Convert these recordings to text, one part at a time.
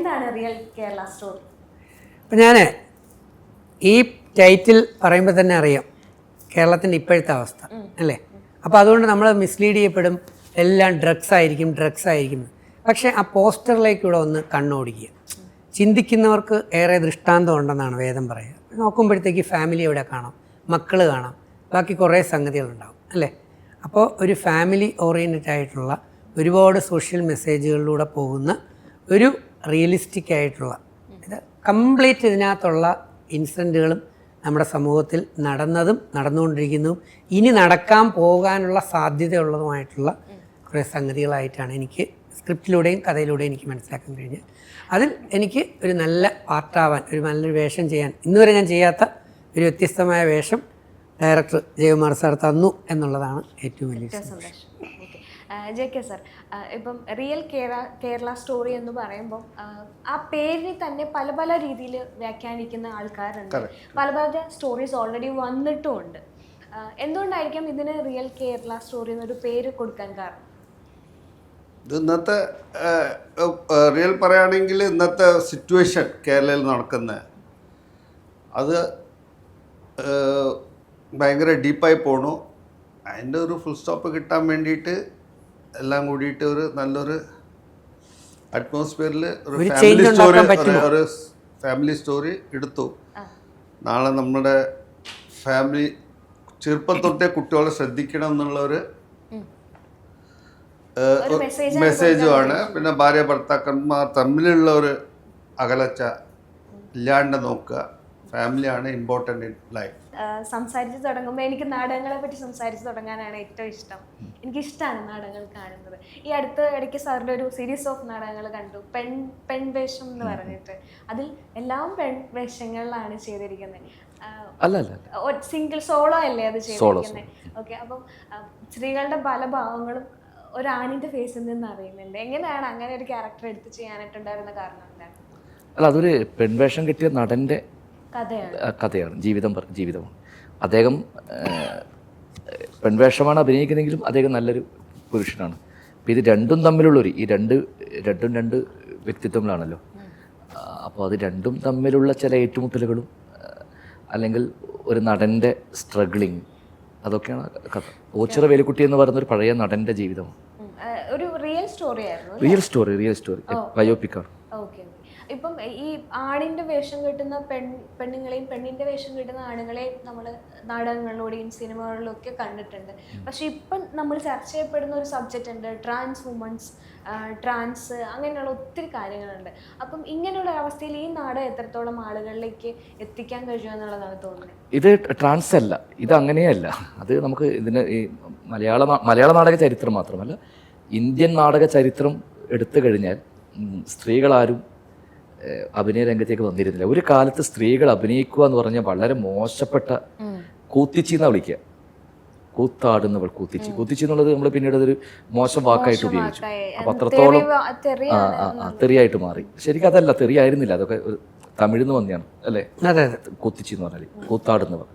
എന്താണ് real Kerala story? അപ്പം ഞാൻ ഈ ടൈറ്റിൽ പറയുമ്പോൾ തന്നെ അറിയാം കേരളത്തിന്റെ ഇപ്പോഴത്തെ അവസ്ഥ അല്ലേ? അപ്പോൾ അതുകൊണ്ട് നമ്മൾ മിസ്ലീഡ് ചെയ്യപ്പെടും. എല്ലാം ഡ്രഗ്സ് ആയിരിക്കും ഡ്രഗ്സ് ആയിരിക്കും. പക്ഷേ ആ പോസ്റ്ററിലേക്കൂടെ ഒന്ന് കണ്ണോടിക്കുക. ചിന്തിക്കുന്നവർക്ക് ഏറെ ദൃഷ്ടാന്തം ഉണ്ടെന്നാണ് വേദം പറയുക. നോക്കുമ്പോഴത്തേക്ക് ഫാമിലി എവിടെ കാണാം മക്കൾ കാണാം ബാക്കി കുറേ സംഗതികളുണ്ടാവും അല്ലേ? അപ്പോൾ ഒരു ഫാമിലി ഓറിയന്റഡ് ആയിട്ടുള്ള ഒരുപാട് സോഷ്യൽ മെസ്സേജുകളിലൂടെ പോകുന്ന ഒരു റിയലിസ്റ്റിക് ആയിട്ടുള്ള ഇത് കംപ്ലീറ്റ് ഇതിനകത്തുള്ള ഇൻസിഡന്റുകളും നമ്മുടെ സമൂഹത്തിൽ നടന്നതും നടന്നുകൊണ്ടിരിക്കുന്നതും ഇനി നടക്കാൻ പോകാനുള്ള സാധ്യതയുള്ളതുമായിട്ടുള്ള കുറേ സംഗതികളായിട്ടാണ് എനിക്ക് സ്ക്രിപ്റ്റിലൂടെയും കഥയിലൂടെയും എനിക്ക് മനസ്സിലാക്കാൻ കഴിഞ്ഞത്. അതിൽ എനിക്ക് ഒരു നല്ല പാർട്ടാവാൻ ഒരു നല്ലൊരു വേഷം ചെയ്യാൻ ഇന്നുവരെ ഞാൻ ചെയ്യാത്ത ഒരു വ്യത്യസ്തമായ വേഷം ഡയറക്ടർ ജയകുമാർ സാർ തന്നു എന്നുള്ളതാണ് ഏറ്റവും വലിയ സന്തോഷം. ജെ കെ സാർ ഇപ്പം റിയൽ കേരള കേരള സ്റ്റോറി എന്ന് പറയുമ്പോൾ ആ പേരിനെ തന്നെ പല പല രീതിയിൽ വ്യാഖ്യാനിക്കുന്ന ആൾക്കാരുണ്ട്. പല പല സ്റ്റോറീസ് ഓൾറെഡി വന്നിട്ടുമുണ്ട്. എന്തുകൊണ്ടായിരിക്കും ഇതിന് റിയൽ കേരള സ്റ്റോറി എന്നൊരു പേര് കൊടുക്കാൻ കാരണം? ഇത് ഇന്നത്തെ റിയൽ പറയുകയാണെങ്കിൽ ഇന്നത്തെ സിറ്റുവേഷൻ കേരളയിൽ നടക്കുന്ന അത് ഭയങ്കര ഡീപ്പായി പോണു. അതിന്റെ ഒരു ഫുൾ സ്റ്റോപ്പ് കിട്ടാൻ വേണ്ടിയിട്ട് എല്ലാം കൂടിയിട്ട് ഒരു നല്ലൊരു അറ്റ്മോസ്ഫിയറിൽ ഒരു ഫാമിലി സ്റ്റോറി? ഒരു ഫാമിലി സ്റ്റോറി എടുത്തു. നാളെ നമ്മുടെ ഫാമിലി ചെറുപ്പം തൊട്ടേ കുട്ടികളെ ശ്രദ്ധിക്കണം എന്നുള്ള ഒരു മെസ്സേജുമാണ് പിന്നെ ഭാര്യ ഭർത്താക്കന്മാർ തമ്മിലുള്ള ഒരു അകലച്ച ഇല്ലാണ്ട് നോക്കുക. ഫാമിലിയാണ് ഇമ്പോർട്ടന്റ് ഇൻ ലൈഫ് സംസാരിച്ച് തുടങ്ങുമ്പോൾ എനിക്ക് നാടകങ്ങളെ പറ്റി സംസാരിച്ച് തുടങ്ങാനാണ് ഏറ്റവും ഇഷ്ടം. എനിക്കിഷ്ടമാണ് നാടകങ്ങൾ കാണുന്നത്. ഈ അടുത്ത ഇടയ്ക്ക് സാറിന്റെ ഒരു സീരീസ് ഓഫ് നാടകങ്ങൾ കണ്ടു. പെൺ പെൺ വേഷം എന്ന് പറഞ്ഞിട്ട്. അതിൽ എല്ലാം പെൺ വേഷങ്ങളിലാണ് ചെയ്തിരിക്കുന്നത്. അല്ല അല്ല സിംഗിൾ സോളോ അല്ലേ അത് ചെയ്തിരിക്കുന്നത് ഓക്കെ അപ്പം സ്ത്രീകളുടെ പല ഭാവങ്ങളും ഒരാണിന്റെ ഫേസിൽ നിന്ന് അറിയുന്നുണ്ട്. എങ്ങനെയാണ് അങ്ങനെ ഒരു ക്യാരക്ടർ എടുത്ത് ചെയ്യാനായിട്ടുണ്ടായിരുന്ന കാരണം എന്താണ്? അല്ല അതൊരു പെൺവേഷം കിട്ടിയ നടന്റെ കഥയാണ്. ജീവിതം ജീവിതമാണ്. അദ്ദേഹം പെൺവേഷമാണ് അഭിനയിക്കുന്നതെങ്കിലും അദ്ദേഹം നല്ലൊരു പുരുഷനാണ്. അപ്പോൾ ഇത് രണ്ടും തമ്മിലുള്ളൊരു ഈ രണ്ട് രണ്ടും രണ്ട് വ്യക്തിത്വങ്ങളാണല്ലോ. അപ്പോൾ അത് രണ്ടും തമ്മിലുള്ള ചില ഏറ്റുമുട്ടലുകളും അല്ലെങ്കിൽ ഒരു നടന്റെ സ്ട്രഗ്ലിങ് അതൊക്കെയാണ് കഥ. ഓച്ചിറ വേലുക്കുട്ടി എന്ന് പറയുന്ന ഒരു പഴയ നടന്റെ ജീവിതമാണ്. ഒരു real story real story real story. ബയോപിക്കാണ്. ഇപ്പം ഈ ആണിന്റെ വേഷം കിട്ടുന്ന പെൺ പെണ്ണുങ്ങളെയും പെണ്ണിന്റെ വേഷം കിട്ടുന്ന ആണുങ്ങളെയും നമ്മൾ നാടകങ്ങളിലൂടെയും സിനിമകളിലും ഒക്കെ കണ്ടിട്ടുണ്ട്. പക്ഷെ ഇപ്പം നമ്മൾ ചർച്ച ചെയ്യപ്പെടുന്ന ഒരു സബ്ജക്റ്റ് ഉണ്ട് ട്രാൻസ് വുമൺസ് ട്രാൻസ് അങ്ങനെയുള്ള ഒത്തിരി കാര്യങ്ങളുണ്ട്. അപ്പം ഇങ്ങനെയുള്ള അവസ്ഥയിൽ ഈ നാടകം എത്രത്തോളം ആളുകളിലേക്ക് എത്തിക്കാൻ കഴിയുമെന്നുള്ളതാണ് തോന്നുന്നത്. ഇത് ട്രാൻസ് അല്ല ഇത് അങ്ങനെയല്ല. അത് നമുക്ക് ഇതിന് ഈ മലയാള മലയാള നാടക ചരിത്രം മാത്രമല്ല ഇന്ത്യൻ നാടക ചരിത്രം എടുത്തു കഴിഞ്ഞാൽ സ്ത്രീകളാരും അഭിനയ രംഗത്തേക്ക് വന്നിരുന്നില്ല. ഒരു കാലത്ത് സ്ത്രീകൾ അഭിനയിക്കുക എന്ന് പറഞ്ഞാൽ വളരെ മോശപ്പെട്ട കൂത്തിച്ചി എന്നാ വിളിക്കുക. കൂത്താടുന്നവൾ കൂത്തിച്ചി. കൂത്തിച്ചി എന്നുള്ളത് നമ്മൾ പിന്നീട് അതൊരു മോശം വാക്കായിട്ട് ഉപയോഗിച്ചു. അപ്പൊ അത്രത്തോളം തെറിയായിട്ട് മാറി. ശരിക്കും അതല്ല തെറിയായിരുന്നില്ല. അതൊക്കെ ഒരു തമിഴിൽ നിന്ന് വന്നെയാണ് അല്ലേ? അതെ അതെ. കുത്തിച്ചി എന്ന് പറഞ്ഞാൽ കൂത്താടുന്നവർ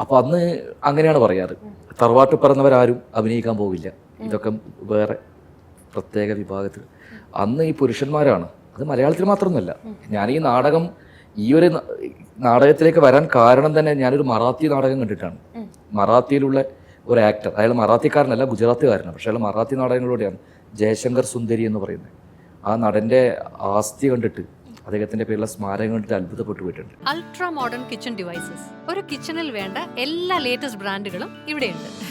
അപ്പോൾ അന്ന് അങ്ങനെയാണ് പറയാറ്. തറവാട്ട് പറഞ്ഞവരാരും അഭിനയിക്കാൻ പോവില്ല. ഇതൊക്കെ വേറെ പ്രത്യേക വിഭാഗത്തിൽ. അന്ന് ഈ പുരുഷന്മാരാണ് അത് മലയാളത്തിൽ മാത്രമൊന്നുമല്ല. ഞാൻ ഈ നാടകം ഈ ഒരു നാടകത്തിലേക്ക് വരാൻ കാരണം തന്നെ ഞാനൊരു മറാത്തി നാടകം കണ്ടിട്ടാണ്. മറാത്തിയിലുള്ള ഒരു ആക്ടർ അയാൾ മറാത്തിക്കാരനല്ല ഗുജറാത്തുകാരനാണ്. പക്ഷേ അയാൾ മറാത്തി നാടകങ്ങളിലൂടെയാണ് ജയശങ്കർ സുന്ദരി എന്ന് പറയുന്നത്. ആ നടന്റെ ആസ്തി കണ്ടിട്ട് അദ്ദേഹത്തിന്റെ പേരിലുള്ള സ്മാരകം കണ്ടിട്ട് അത്ഭുതപ്പെട്ടു പോയിട്ടുണ്ട്. അൾട്രാ മോഡേൺ കിച്ചൺ ഡിവൈസസ് ഒരു കിച്ചണിൽ വേണ്ട എല്ലാ ലേറ്റസ്റ്റ് ബ്രാൻഡുകളും ഇവിടെയുണ്ട്.